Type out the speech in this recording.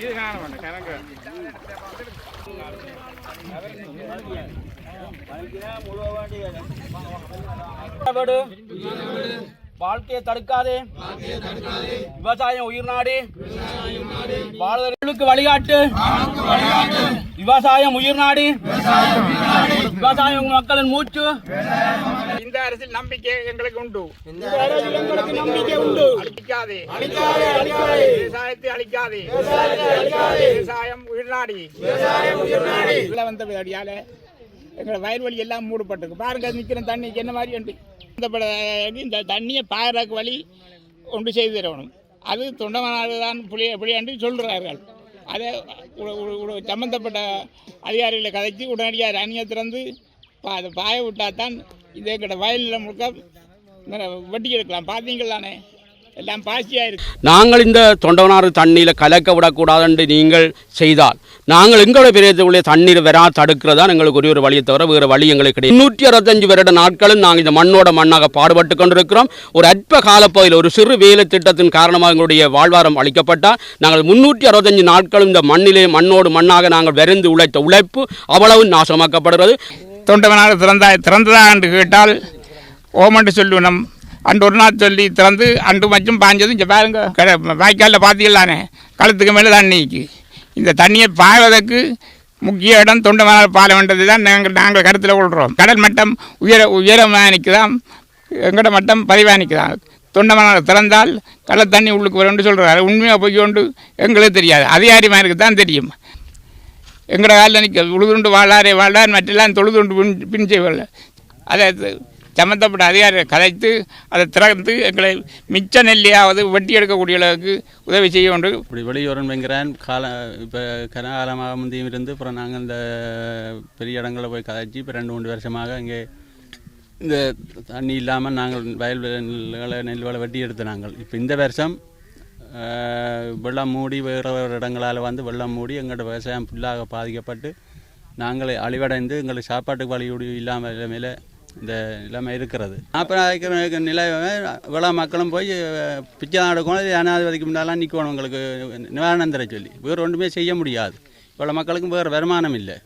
இது காண வேண்டாம் கணக்கு வாழ்க்கையை தடுக்காதே. விவசாயம் உயிர் நாடி. வாழ்வதற்கு வழிகாட்டு. விவசாயம் உயிர் நாடி. விவசாயம் மக்களின் மூச்சு. இந்த அரசில் நம்பிக்கை எங்களுக்கு உண்டு. எங்களுக்கு நம்பிக்கை உண்டு. அழிக்காதே. விவசாயத்தை அழிக்காதே. விவசாயம் உயிர்நாடி. உள்ள வந்த அடியால எங்களை வயல்வெளி எல்லாம் மூடப்பட்டிருக்கு. பாருங்க நிற்கிற தண்ணிக்கு என்ன மாதிரி உண்டு இந்த தண்ணியை பாயறக்கு வழி ஒன்று செய்து தரணும். அது தொண்டமனாடு தான் புளிய புளியாண்டு சொல்கிறார்கள் அதை சம்பந்தப்பட்ட அதிகாரிகளை கதைச்சு உடனடியாக அணியை திறந்து பா- அதை பாய விட்டால் தான் இதே கிட்ட வயல் நிலம் முழுக்க வெட்டி எடுக்கலாம். பார்த்தீங்களானே? எல்லாம் பாசியாக இருக்கு நாங்கள் இந்த தொண்டவனாறு தண்ணீரை கலக்க விடக்கூடாதுன்னு நீங்கள் செய்தால். நாங்கள் எங்களுடைய பிரதேசத்துடைய தண்ணீர் வரா தடுக்கிறதா எங்களுக்கு ஒரே ஒரு வழியை தவிர வேறு வழி எங்களுக்கு கிடையாது. முன்னூற்றி அறுபத்தஞ்சு வருட நாட்களும் நாங்கள் இந்த மண்ணோட மண்ணாக பாடுபட்டு கொண்டிருக்கிறோம். ஒரு அற்ப காலப்பகுதியில் ஒரு சிறு வேலை திட்டத்தின் காரணமாக எங்களுடைய வாழ்வாரம் அளிக்கப்பட்டால் நாங்கள் முன்னூற்றி அறுபத்தஞ்சு நாட்களும் இந்த மண்ணிலே மண்ணோடு மண்ணாக நாங்கள் விரைந்து உழைத்த உழைப்பு அவ்வளவு நாசமாக்கப்படுகிறது. தொண்டவனாக திறந்தா திறந்ததா என்று கேட்டால் ஓமண்டு சொல்லுவனம் அன்று ஒரு நாள் சொல்லி திறந்து அன்று மச்சும் பாஞ்சதும் இங்கே பாருங்க கடை வாய்க்காலில் பார்த்தீங்களானே கழுத்துக்கு மேலே தண்ணிக்கு இந்த தண்ணியை பாய்வதற்கு முக்கிய இடம் தொண்டவனால் பால வேண்டது தான் நாங்கள் நாங்கள் கருத்தில் கொள்கிறோம் கடல் மட்டம் உயர உயரமாக நிற்குதாம். எங்கட மட்டம் பதிவாக நிற்குதாம். தொண்டமனால் திறந்தால் கடல் தண்ணி உள்ளுக்கு வரும்னு சொல்கிறாரு உண்மையாக போய் கொண்டு எங்களுக்கு தெரியாது. அதிகாரிமாருக்கு தான் தெரியும். எங்களோட காலில் நிற்க உழுதுண்டு வாழாரே வாழார் மற்றெல்லாம் தொழுதுண்டு பின் பின் செய்வாள் அதை சம்மந்தப்பட்ட அதிகாரியை கலைத்து அதை திறந்து எங்களை மிச்ச நெல்லியாவது வெட்டி எடுக்கக்கூடிய அளவுக்கு உதவி செய்ய வேண்டும் இப்படி வெளியூரன் வைங்கிறான் கால இப்போ கனகாலமாக முந்தியும் இருந்து அப்புறம் நாங்கள் இந்த பெரிய இடங்களில் போய் கதைச்சி இப்போ ரெண்டு மூணு வருஷமாக இங்கே இந்த தண்ணி இல்லாமல் நாங்கள் வயல் நெல்களை நெல் வலை வெட்டி எடுத்து நாங்கள். இப்போ இந்த வருஷம் வெள்ளம் மூடி வேறு வேறு இடங்களால் வந்து வெள்ளம் மூடி எங்களோட விவசாயம் ஃபுல்லாக பாதிக்கப்பட்டு நாங்கள் அழிவடைந்து எங்களுக்கு சாப்பாட்டுக்கு வழியோடு இல்லாமல் மேலே இந்த நிலைமை இருக்கிறது. நாற்பதாயிரம் நிலை இவ்வளோ மக்களும் போய் பிச்சை தான் எடுக்கணும் ஜனாதிபதிக்கு முன்னாலாம் நிற்கணும் உங்களுக்கு நிவாரணம் தர சொல்லி. வேறு ஒன்றுமே செய்ய முடியாது. இவ்வளோ மக்களுக்கும் வேறு வருமானம் இல்லை.